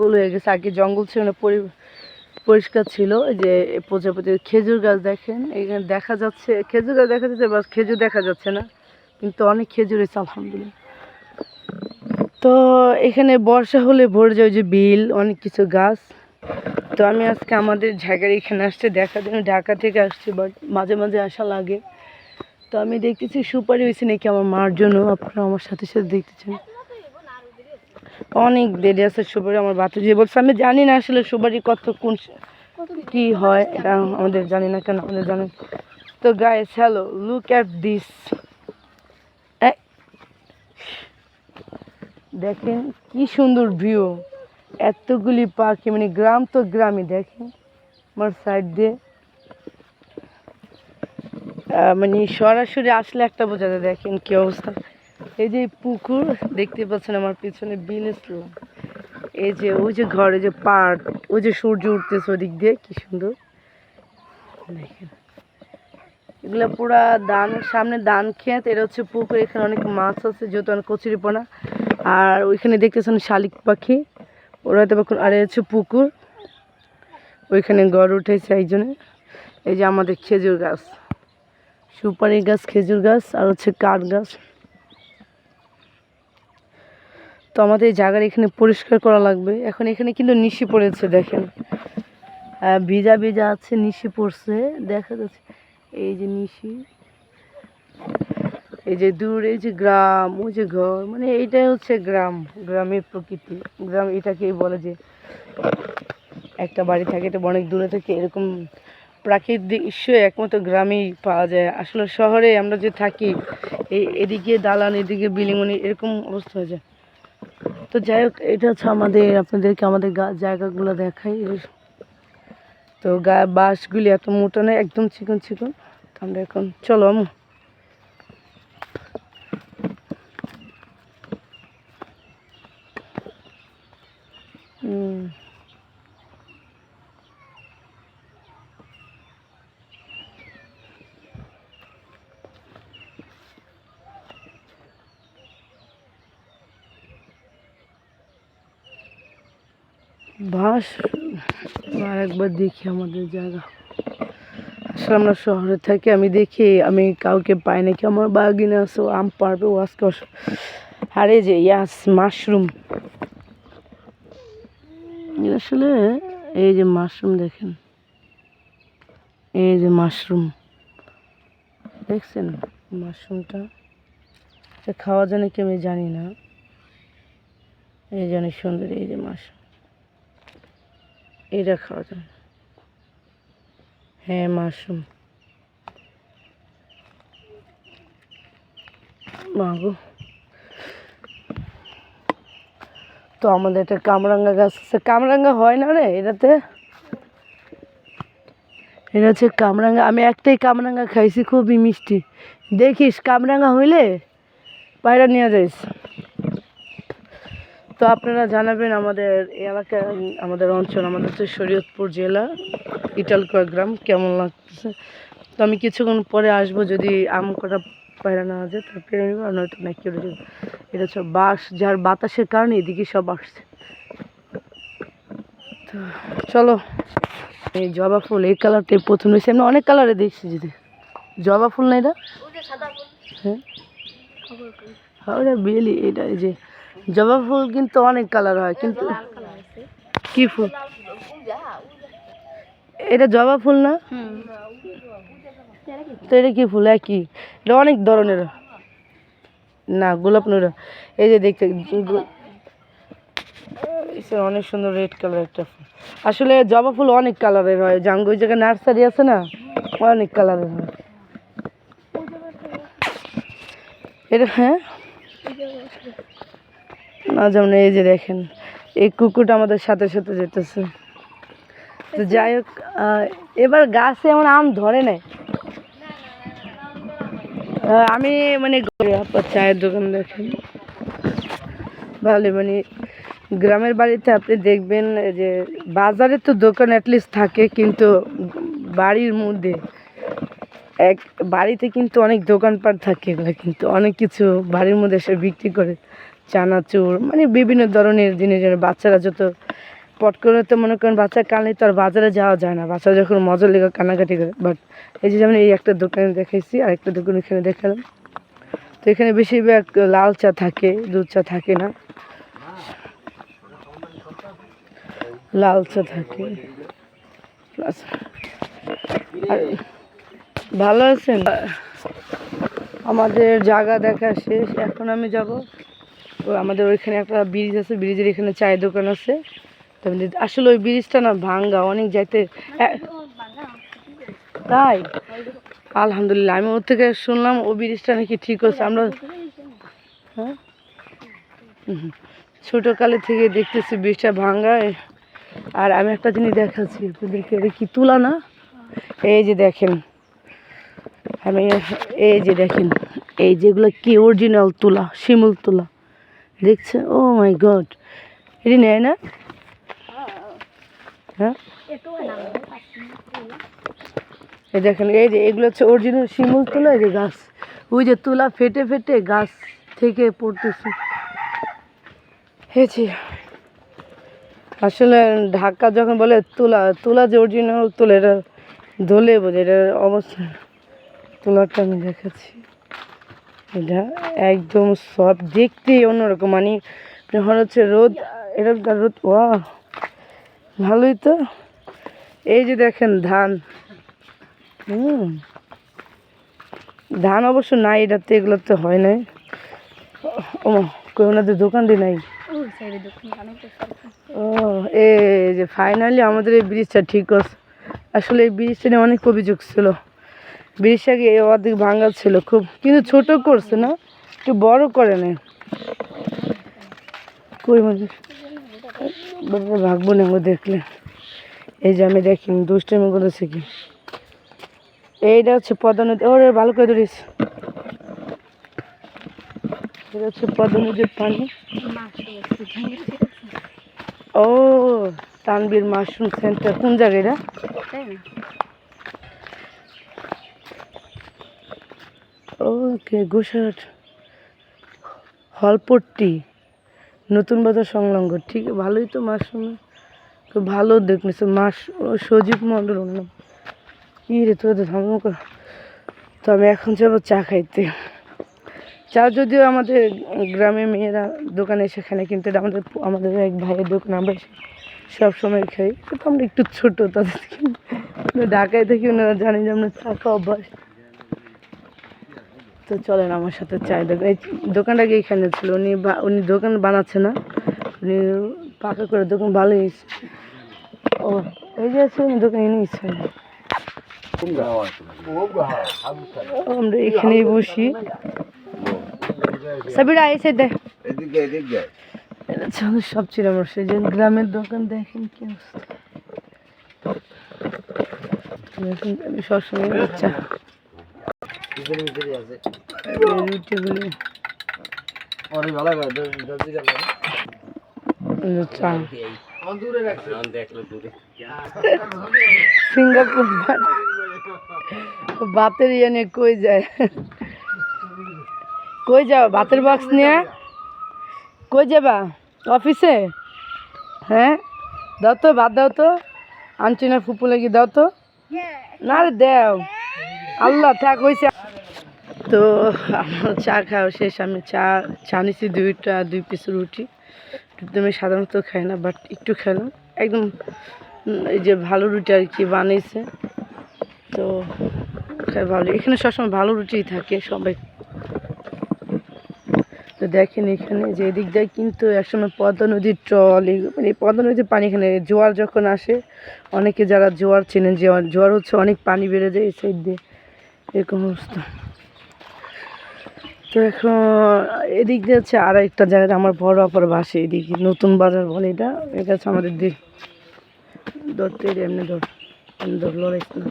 জঙ্গল হয়ে গেছে। আগে জঙ্গল ছিল না, পরি- পরিষ্কার ছিল। যে এই প্রজাপতি খেজুর গাছ দেখেন, এখানে দেখা যাচ্ছে, খেজুর গাছ দেখা যাচ্ছে বাস খেজুর দেখা যাচ্ছে না। কিন্তু অনেক খেজুর হয়েছে, আলহামদুলিল্লাহ। তো এখানে বর্ষা হলে ভরে যায় যে বিল, অনেক কিছু গাছ। তো আমি আজকে আমাদের জায়গার এখানে আসছে, দেখার জন্য ঢাকা থেকে আসছি, বাট মাঝে মাঝে আসা লাগে। তো আমি দেখতেছি সুপারি হয়েছে নাকি আমার মার জন্য, আপনারা আমার সাথে সাথে দেখতেছেন। অনেক দেরি আছে সুপারি, আমার বাতিজি বলছে, আমি জানি না আসলে সুপারি কত কোন কি হয়, এটা আমাদের জানি না কেন আমাদের জানেন তো guys hello look at this দেখেন কি সুন্দর ভিউ এতগুলি পাখি মানে গ্রাম তো গ্রামই, দেখেন আমার সাইড দিয়ে। মানে সরাসরি আসলে একটা বোঝা যায়, দেখেন কি অবস্থা। এই যে পুকুর, দেখতে পাচ্ছেন আমার পিছনে বিল স্লো এই যে, ওই যে ঘরে যে পাট, ওই যে সূর্য উঠতেছে ওদিক দিয়ে, কি সুন্দর। এগুলো পুরা দান সামনে দান ক্ষেত, এটা হচ্ছে পুকুর, এখানে অনেক মাছ আছে, যেহেতু অনেক কচুরিপনা আর ওইখানে দেখতেছেন শালিক পাখি, ওরা হয়তো আর হচ্ছে পুকুর। ওইখানে গড় উঠেছে এই জন্যে এই যে আমাদের খেজুর গাছ সুপারি গাছ, খেজুর গাছ, আর হচ্ছে কাঠ গাছ তো আমাদের এই জায়গার এখানে পরিষ্কার করা লাগবে। এখন এখানে কিন্তু নিশি পড়েছে, দেখেন। ভিজা ভিজা আছে, নিশি পড়ছে। দেখা যাচ্ছে এই যে নিশি। এই যে দূরে, এই যে গ্রাম, ওই যে ঘর মানে এইটাই হচ্ছে গ্রাম, গ্রামের প্রকৃতি। গ্রাম এটাকেই বলে যে একটা বাড়ি থাকে, এটা অনেক দূরে থেকে এরকম প্রাকৃতিক দৃশ্য একমাত্র গ্রামেই পাওয়া যায়। আসলে শহরে আমরা যে থাকি, এই এদিকে দালান, এদিকে বিল্ডিং মানে এরকম অবস্থা হয়ে যায়। তো যাই হোক, এটা হচ্ছে আমাদের, আপনাদেরকে আমাদের জায়গাগুলো দেখাই। তো গা বাঁশগুলি এত মোটা নয় একদম চিকন চিকন। তো আমরা এখন, চলো বাস, আর একবার দেখি আমাদের জায়গা। আসলে আমরা শহরে থাকি, আমি দেখি, আমি কাউকে পাই নাকি, আমার বাগিনে আছে আম পারবে ও আজকে আর যে, ইয়াস, মাশরুম। আসলে এই যে মাশরুম দেখেন, এই যে মাশরুম। দেখছেন মাশরুমটা? খাওয়া যায় নাকি আমি জানি না। এই যে অনেক সুন্দর, এই যে মাশরুম। এটা খাওয়া যায় হ্যাঁ মাশরুম। মাগো। তো আমাদের একটা কামরাঙ্গা গাছ আছে। কামরাঙ্গা হয় না রে এটাতে? এটা হচ্ছে কামরাঙ্গা। আমি একটাই কামরাঙ্গা খাইছি, খুবই মিষ্টি। দেখিস, কামরাঙ্গা হইলে পায়রা নিয়ে যাইস। তো আপনারা জানাবেন আমাদের এই এলাকায় আমাদের অঞ্চল আমাদের হচ্ছে শরীয়তপুর জেলা ইটালকুয়া গ্রাম কেমন লাগতেছে? তো আমি কিছুক্ষণ পরে আসব যদি আম কটা পায়রা না যায় তো পেরে নেব আর নয়তো না যাবে। এটা হচ্ছে বাস যার বাতাসের কারণে এদিকে সব আসছে। তো চলো এই জবা ফুল এই কালারটাই প্রথম দেখছি আমি অনেক কালারে দেখছি যদি জবা ফুল না এটা? হ্যাঁ হ্যাঁ? ওটা বেলি এটা এই যে জবা ফুল কিন্তু অনেক কালার হয়, কিন্তু কি ফুল? এটা জবা ফুল না? তো এটা কি ফুল? একই। এটা অনেক ধরনের। না, গোলাপ নয় এই যে দেখতে অনেক সুন্দর রেড কালার একটা ফুল। আসলে জবা ফুল অনেক কালারের হয়। জাঙ্গু ওই জায়গায় নার্সারি আছে না, অনেক কালারের হয়। এটা হ্যাঁ? যেমন এই যে দেখেন এই কুকুরটা আমাদের সাথে সাথে যেতেছে। তো যাই হোক এবার গাছে এমন আম ধরে আহ, আমি মানে চায়ের দোকান দেখেন। ভালো মানে গ্রামের বাড়িতে আপনি দেখবেন যে বাজারে তো দোকান অ্যাটলিস্ট থাকে কিন্তু বাড়ির মধ্যে এক বাড়িতে কিন্তু অনেক দোকানপাট থাকে এগুলো কিন্তু অনেক কিছু বাড়ির মধ্যে এসে বিক্রি করে। চানাচুর মানে বিভিন্ন ধরনের জিনিস বাচ্চারা যত পট করে তো মনে করেন বাচ্চা কানে তো আর বাজারে যাওয়া যায় না। বাচ্চা যখন মজা লেগে কানাকাটি করে বাট এই যে যেমন এই একটা দোকানে দেখাইছি আর একটা দোকান এখানে দেখালাম। তো এখানে বেশিরভাগ লাল চা থাকে, দুধ চা থাকে না। লাল চা থাকে। আর ভালো আছেন? আমাদের জায়গা দেখা শেষ, এখন আমি যাব। আমাদের ওইখানে একটা ব্রিজ আছে ব্রিজের এখানে চায়ের দোকান আছে। আসলে ওই ব্রিজটা না ভাঙ্গা, অনেক যাইতে তাই? আলহামদুলিল্লাহ, আমি ওর থেকে শুনলাম ও ব্রিজটা নাকি ঠিক আছে আমরা হ্যাঁ। ছোটকালে থেকে দেখতেছি ব্রিজটা ভাঙ্গা। আর আমি একটা জিনিস দেখাচ্ছি আপনাদেরকে, এটা কি তুলা না? এই যে দেখেন। আমি এই যে দেখেন। এই যেগুলো কি অরিজিনাল তুলা, শিমুল তুলা। দেখছেন ও মাই গড। এটি নেয় না? হ্যাঁ? এই দেখেন, এই যে এগুলো হচ্ছে অরিজিনাল শিমুল তোলা, এই যে গাছ। ওই যে তুলা ফেটে ফেটে গাছ থেকে পড়তেছে। হয়েছে আসলে ঢাকা যখন বলে তোলা তোলা যে অরিজিনাল তুলা, এটা ধলে বোঝে, এটার অবস্থা। তোলাটা আমি দেখাচ্ছি। এটা একদম সব দেখতেই অন্যরকম মানে যখন হচ্ছে রোদ এটা রোদ ওয়া ভালোই তো। এই যে দেখেন ধান। হুম। ধান অবশ্য নাই এটাতে এগুলোতে হয় নাই। ও ওনাদের দোকান দিয়ে নাই ও এই যে ফাইনালি আমাদের এই ব্রিজটা ঠিক আছে আসলে এই ব্রিজটা নিয়ে অনেক অভিযোগ ছিল। আগে অর্ধেক ভাঙা ছিল খুব, কিন্তু ছোট করছে না, একটু বড় করে নেয় কই বাবা ভাগবো না দেখলে। এই যে আমি দেখি, দুষ্টামি করেছে কি। এইটা হচ্ছে পদ্মা নদী ওরে ভালো করে ধরিস। এটা হচ্ছে পদ্মা নদীর পানি। ও তানবীর মাশরুম সেন্টার কোন জায়গায় এটা? ওকে গোসাট হলপট্টি, নতুন বাজার সংলগ্ন। ঠিক, ভালোই তো মাশরুম তো ভালো দেখতেছে মাস সজীব মন্ডল অন্য কি রে তোদের ধর্ম তো আমি এখন যাব চা খাইতে। চা যদিও আমাদের গ্রামের মেয়েরা দোকানে এসে খানে কিন্তু এটা আমাদের আমাদের এক ভাইয়ের দোকান আমরা সব সময় খাই। তো আমরা একটু ছোটো তাদের ঢাকায় থেকে ওনারা জানি যে আমরা চা খাওয়া অভ্যাস। তো চলেন আমার সাথে চাই দোকান এই দোকানটা এখানে ছিল? উনি উনি দোকান বানাচ্ছে না? উনি পাকা করে দোকান ভালোই হয়েছে। ও, এই যে আছে, উনি দোকান এনে আমরা এখানেই বসি। সাবিরা এসে দে এদিকে এদিকে এটা হচ্ছে আমাদের সবচেয়ে আমার সেই যে গ্রামের দোকান, দেখেন কি অবস্থা। সবসময় চা ভিতরে ভিতরে আছে ভাতের ইয়ে নিয়ে কই যায় কই যাও ভাতের বক্স নিয়ে কই যাবা অফিসে হ্যাঁ দাও তো ভাত দাও তো আনছি না ফুপু লাগি দাও তো না রে দেও আল্লাহ থাক হয়েছে তো আমার চা খাওয়া শেষ, আমি চা চা নিছি দুইটা, দুই পিস রুটি। আমি সাধারণত খাই না বাট একটু খেলাম। একদম এই যে ভালো রুটি আর কি বানিয়েছে। তো খাই ভালো। এখানে সবসময় ভালো রুটিই থাকে সবাই। তো দেখেন এখানে যে এদিক দিয়ে কিন্তু একসময় পদ্মা নদীর ট্রল মানে পদ্মা নদীর পানি এখানে জোয়ার যখন আসে, অনেকে যারা জোয়ার চেনেন জোয়ার জোয়ার হচ্ছে অনেক পানি বেড়ে যায় এই সাইড দিয়ে। এরকম অবস্থা। তো এখন, এদিক দিয়ে হচ্ছে আর একটা জায়গাতে আমার বড় অপর বাসে এদিকে, নতুন বাজার বলে এটা। এটা হচ্ছে আমাদের দিক ধরতে, এমনি ধর এমনি ধর লড়াইছে না